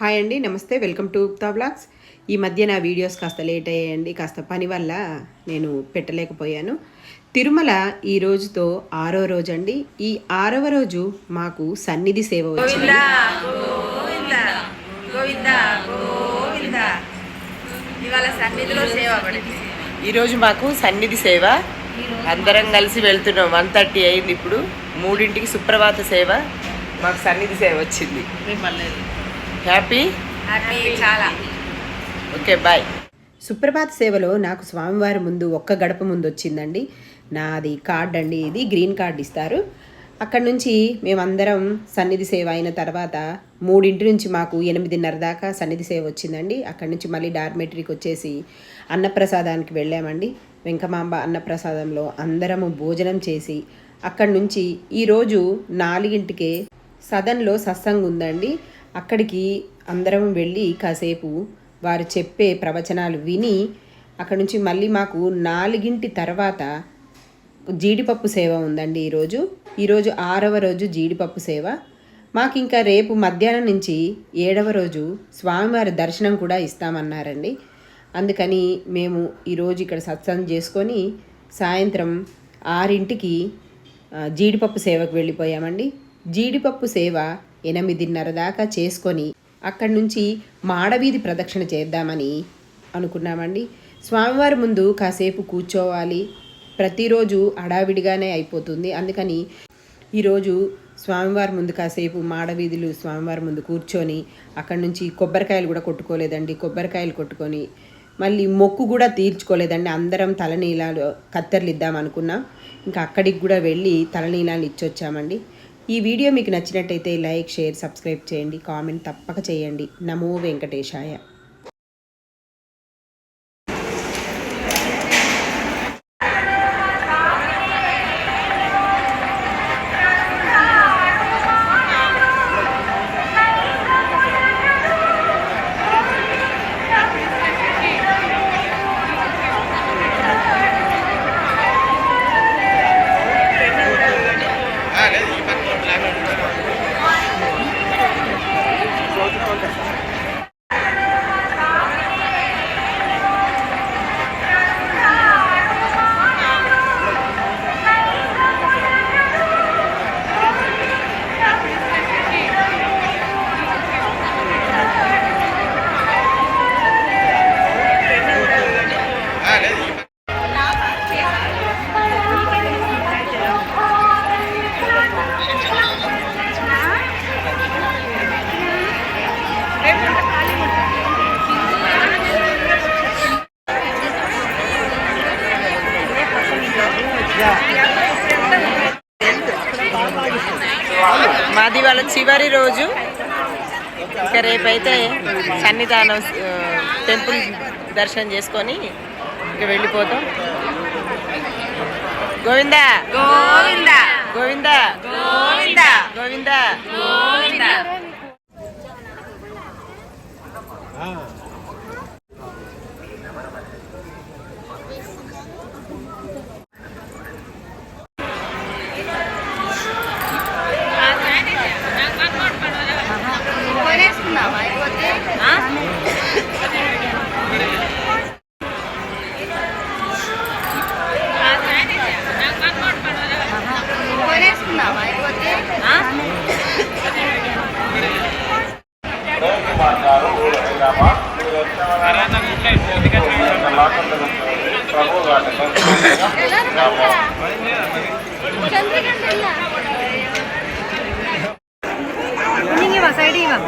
Hi అండి నమస్తే welcome to ఉక్తా blogs ఈ మధ్య నా వీడియోస్ కాస్త లేట్ అయ్యాయండి కాస్త పని వల్ల నేను పెట్టలేకపోయాను. తిరుమల ఈ రోజుతో ఆరో రోజు అండి ఈ ఆరవ రోజు మాకు సన్నిధి సేవ వచ్చింది. గోవింద గోవింద గోవింద ఇవాళ సన్నిధిలో సేవ పడింది. ఈరోజు మాకు సన్నిధి సేవ. అందరం కలిసి వెళ్తున్నాం. వన్ థర్టీ అయింది ఇప్పుడు. మూడింటికి సుప్రభాత సేవ. మాకు సన్నిధి సేవ వచ్చింది. హ్యాపీ హ్యాపీ చాలా. ఓకే బాయ్ సుప్రభాత సేవలో నాకు స్వామివారి ముందు ఒక్క గడప ముందు వచ్చిందండి. నాది కార్డ్ అండి ఇది గ్రీన్ కార్డ్ ఇస్తారు. అక్కడ నుంచి మేమందరం సన్నిధి సేవ అయిన తర్వాత మూడింటి నుంచి మాకు ఎనిమిదిన్నర దాకా సన్నిధి సేవ వచ్చిందండి. అక్కడి నుంచి మళ్ళీ డార్మెటరీకి వచ్చేసి అన్నప్రసాదానికి వెళ్ళామండి. వెంకమాంబ అన్నప్రసాదంలో అందరము భోజనం చేసి అక్కడి నుంచి ఈరోజు నాలుగింటికే సదన్లో సత్సంగ్ ఉందండి. అక్కడికి అందరం వెళ్ళి కాసేపు వారు చెప్పే ప్రవచనాలు విని అక్కడ నుంచి మళ్ళీ మాకు నాలుగింటి తర్వాత జీడిపప్పు సేవ ఉందండి ఈరోజు. ఈరోజు ఆరవ రోజు జీడిపప్పు సేవ. మాకు ఇంకా రేపు మధ్యాహ్నం నుంచి ఏడవ రోజు స్వామివారి దర్శనం కూడా ఇస్తామన్నారండి. అందుకని మేము ఈరోజు ఇక్కడ సత్సంగం చేసుకొని సాయంత్రం ఆరింటికి జీడిపప్పు సేవకు వెళ్ళిపోయామండి. జీడిపప్పు సేవ ఎనిమిదిన్నర దాకా చేసుకొని అక్కడి నుంచి మాడవీధి ప్రదక్షిణ చేద్దామని అనుకున్నామండి. స్వామివారి ముందు కాసేపు కూర్చోవాలి. ప్రతిరోజు హడావిడిగానే అయిపోతుంది. అందుకని ఈరోజు స్వామివారి ముందు కాసేపు మాడవీధులు స్వామివారి ముందు కూర్చొని అక్కడి నుంచి కొబ్బరికాయలు కూడా కొట్టుకోలేదండి. కొబ్బరికాయలు కొట్టుకొని మళ్ళీ మొక్కు కూడా తీర్చుకోలేదండి. అందరం తలనీలాలు కత్తెరలు ఇద్దాం అనుకున్నాం. ఇంకా అక్కడికి కూడా వెళ్ళి తలనీలాలు ఇచ్చొచ్చామండి. ఈ వీడియో మీకు నచ్చినట్టయితే లైక్ షేర్ సబ్స్క్రైబ్ చేయండి. కామెంట్ తప్పక చేయండి. నమో వెంకటేశాయ. మాది వాళ్ళ చివరి రోజు. ఇక రేపైతే సన్నిధానం టెంపుల్ దర్శనం చేసుకొని ఇక వెళ్ళిపోతాం. గోవిందా! గోవింద! గోవిందా! గోవింద! గోవిందా! గోవింద! ഇനി വാ സൈഡിൽ വാ